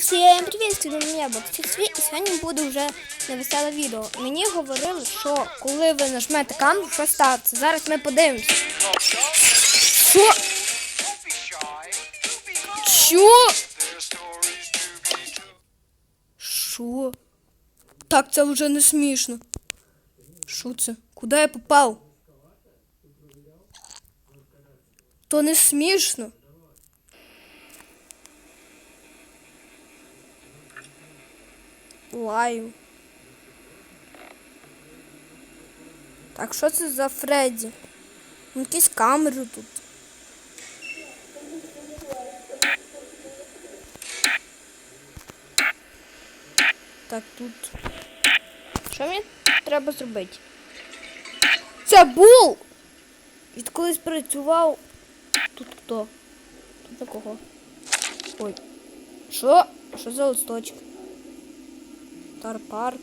Всім привіт, з мене Боксі і сьогодні буде вже невеселе відео. Мені говорили, що коли ви нажмете камеру, що станеться. Зараз ми подивимося. Що? Що? Що? Так це вже не смішно. Що це? Куди я попав? То не смішно. Лаю. Так, що це за Фредді? Ну, Якісь камери тут. Так, тут. Що мені треба зробити? Це бул! Відколись працював. Тут хто? Тут на кого? Ой. Що? Що за листочок? Парк.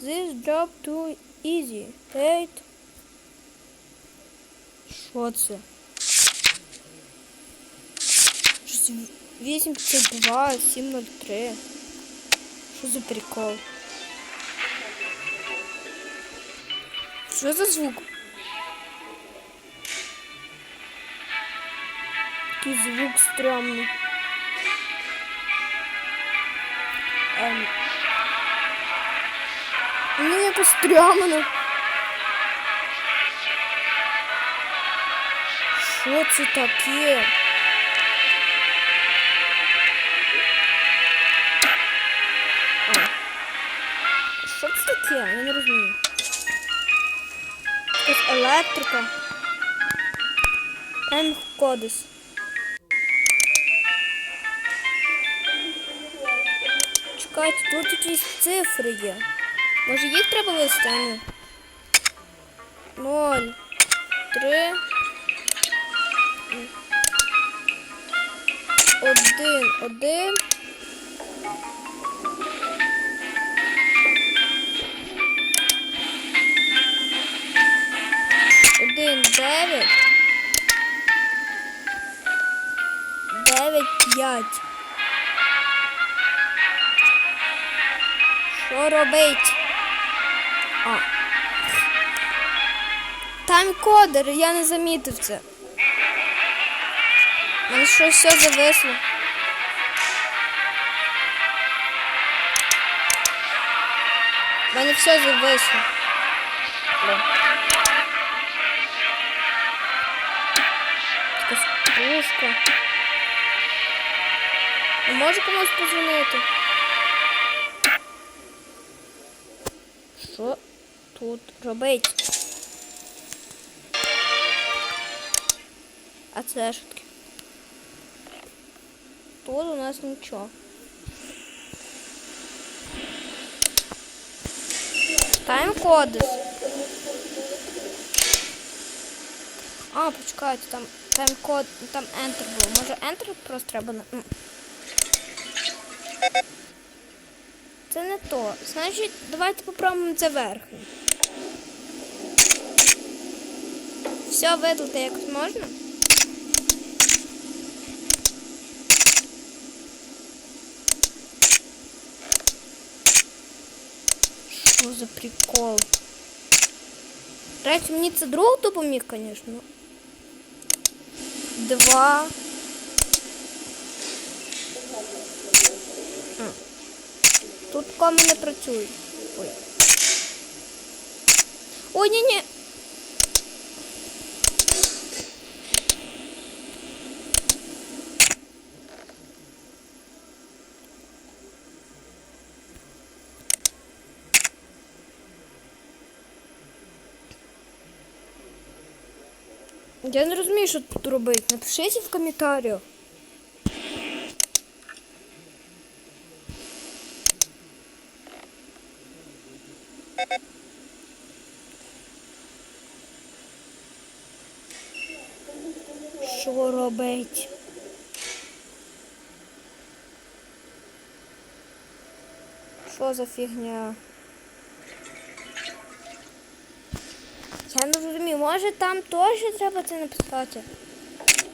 This job too easy. Take. Що це? Щось 852, 703. Що за прикол? Що за звук? Який звук стрьомний. Ем. Ну, якось стрьомно. Що це таке? Що це таке? Я не розумію. Якась електрика. М кодис. Чекайте, тут якісь цифри є. Може їх треба вести? Ну. Ноль. Три. Один. Один. Один, дев'ять. Дев'ять, п'ять. Що робить? А. Тайм-кодер, я не замітив це. Мене щось все зависло. У мене все зависло. Пушка. Може комусь позвонити? Що тут робить? А це що таке? Тут у нас нічого. Тайм-коди. А, почекайте, там тайм-код, там Enter був. Може Enter просто треба на. Це не то. Значить, давайте попробуємо це верхнє. Все видалити якось можна? Що за прикол? Речі, мені це друг допоміг, звісно. Два. Тут коми не працюють. Ой. Ой, ні, ні. Я не розумію, що тут робити. Напишіть в коментарях. Що робить? Що за фігня? Я не розумію, може там теж треба це написати?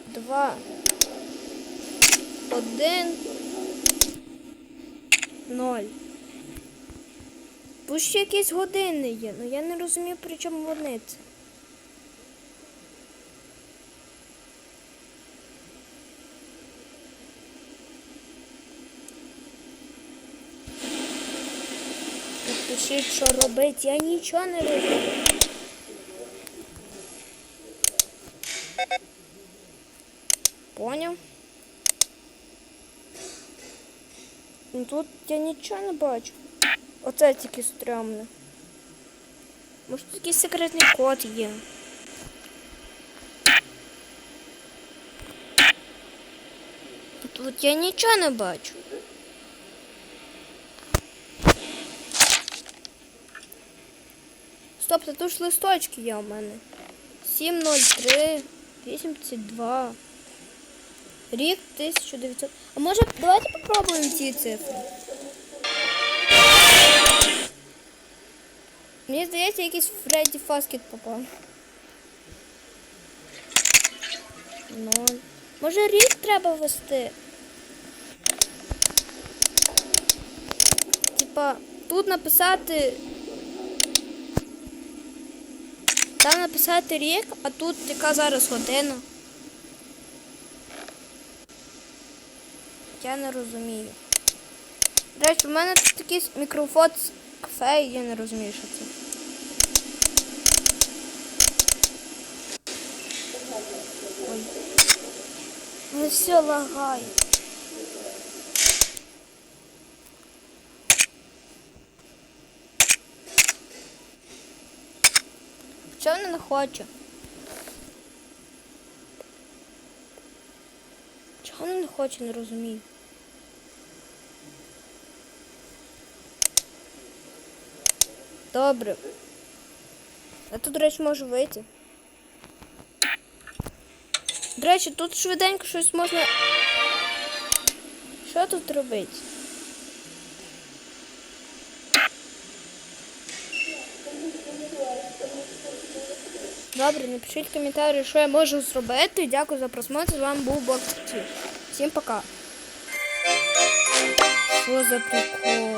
Два. один, ноль. Тут ще якісь години є, але я не розумію, при чому вони це. Пишіть, що робити, я нічого не розумію. Поняв? Ну тут я нічого не бачу. Оце тільки стрьомне. Може тут секретний код є. Тут я нічого не бачу. Стоп, та тут ж листочки є у мене. 703 82. Рік 1900. А може давайте попробуємо ці цифри. Мені здається, якийсь Фредді Фаскет попав. Ноль. Може рік треба ввести? Типа, тут написати. Там написати рік, а тут яка зараз година. Я не розумію. Речі, в мене тут такий мікрофон з кафе, і я не розумію, що це. Ой. Ну все лагає. Вона не хоче? Чого вона не хоче, не розумію. Добре. Я тут, до речі, можу вийти. До речі, тут швиденько щось можна. Що тут робити? Добре, напишіть коментарі, що я можу зробити. Дякую за просмотр. З вами був Бокс. Всім пока. Що за прикол?